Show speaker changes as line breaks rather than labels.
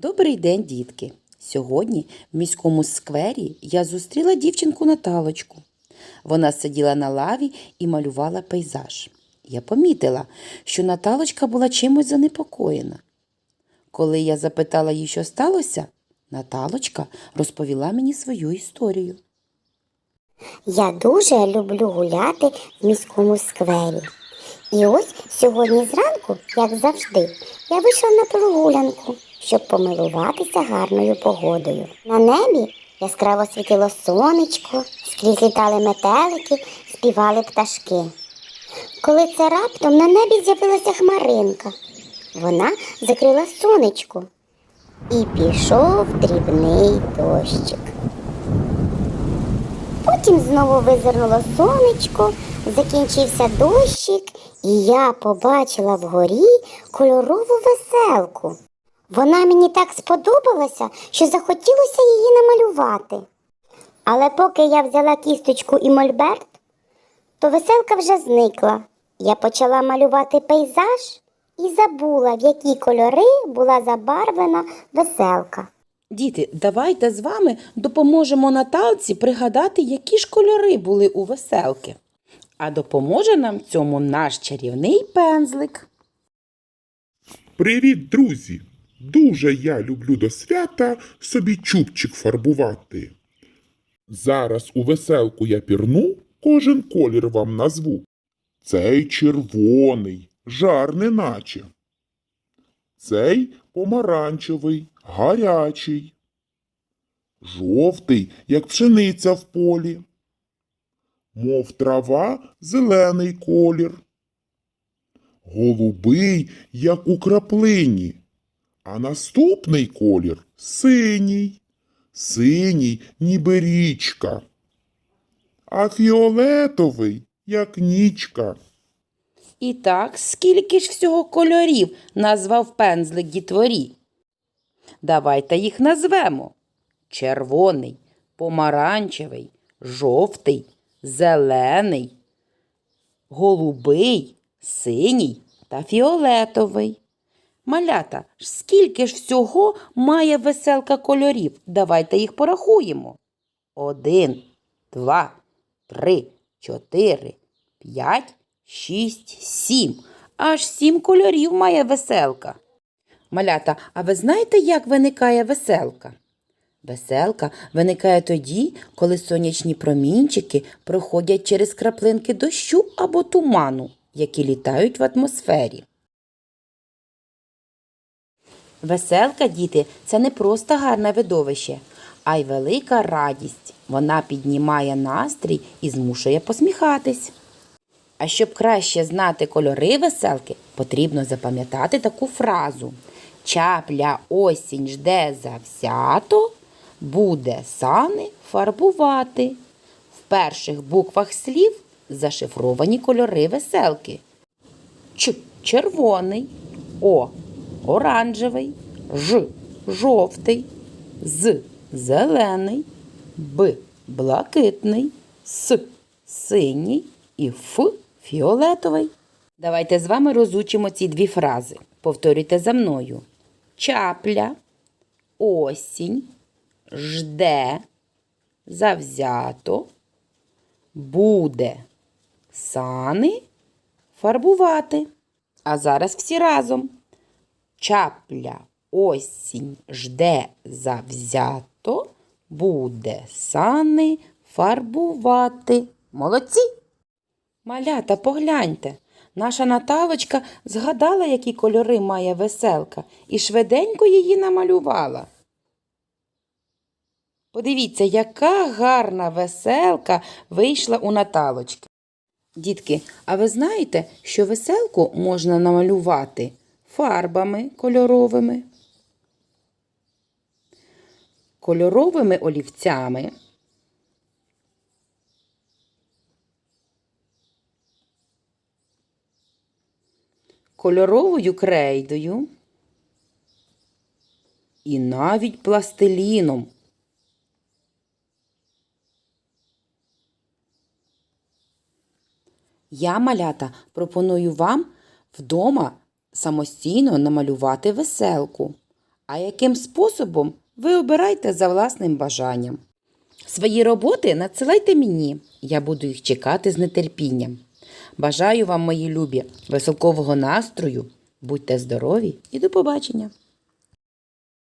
Добрий день, дітки! Сьогодні в міському сквері я зустріла дівчинку Наталочку. Вона сиділа на лаві і малювала пейзаж. Я помітила, що Наталочка була чимось занепокоєна. Коли я запитала її, що сталося, Наталочка розповіла мені свою історію.
Я дуже люблю гуляти в міському сквері. І ось сьогодні зранку, як завжди, я вийшла на прогулянку, щоб помилуватися гарною погодою. На небі яскраво світило сонечко, скрізь літали метелики, співали пташки. Коли це раптом на небі з'явилася хмаринка, вона закрила сонечко і пішов дрібний дощик. Потім знову визирнуло сонечко, закінчився дощик, і я побачила вгорі кольорову веселку. Вона мені так сподобалася, що захотілося її намалювати. Але поки я взяла кісточку і мольберт, то веселка вже зникла. Я почала малювати пейзаж і забула, в які кольори була забарвлена веселка.
Діти, давайте з вами допоможемо Наталці пригадати, які ж кольори були у веселки. А допоможе нам цьому наш чарівний пензлик.
Привіт, друзі! Дуже я люблю до свята собі чубчик фарбувати. Зараз у веселку я пірну, кожен колір вам назву. Цей червоний, жар неначе. Цей помаранчевий, гарячий. Жовтий, як пшениця в полі. Мов трава, зелений колір голубий, як у краплині, а наступний колір синій, синій, ніби річка, а фіолетовий, як нічка.
І так, скільки ж всього кольорів назвав пензлик дітворі? Давайте їх назвемо. Червоний, помаранчевий, жовтий, зелений, голубий, синій та фіолетовий. Малята, скільки ж всього має веселка кольорів? Давайте їх порахуємо. Один, два, три, чотири, п'ять, шість, сім. Аж сім кольорів має веселка. Малята, а ви знаєте, як виникає веселка? Веселка виникає тоді, коли сонячні промінчики проходять через краплинки дощу або туману, які літають в атмосфері. Веселка, діти, це не просто гарне видовище, а й велика радість. Вона піднімає настрій і змушує посміхатись. А щоб краще знати кольори веселки, потрібно запам'ятати таку фразу. Чапля осінь жде завзято, буде сани фарбувати. В перших буквах слів зашифровані кольори веселки. Ч червоний, О оранжевий, Ж жовтий, З зелений, Б блакитний, С синій і Ф фіолетовий. Давайте з вами розучимо ці дві фрази. Повторюйте за мною. Чапля, осінь, жде, завзято, буде сани фарбувати. А зараз всі разом. Чапля, осінь, жде завзято, буде сани фарбувати. Молодці! Малята, погляньте. Наша Наталочка згадала, які кольори має веселка, і швиденько її намалювала. Подивіться, яка гарна веселка вийшла у Наталочки. Дітки, а ви знаєте, що веселку можна намалювати фарбами кольоровими, кольоровими олівцями, кольоровою крейдою і навіть пластиліном. Я, малята, пропоную вам вдома самостійно намалювати веселку. А яким способом ви обирайте за власним бажанням. Свої роботи надсилайте мені, я буду їх чекати з нетерпінням. Бажаю вам, мої любі, веселкового настрою, будьте здорові і до побачення!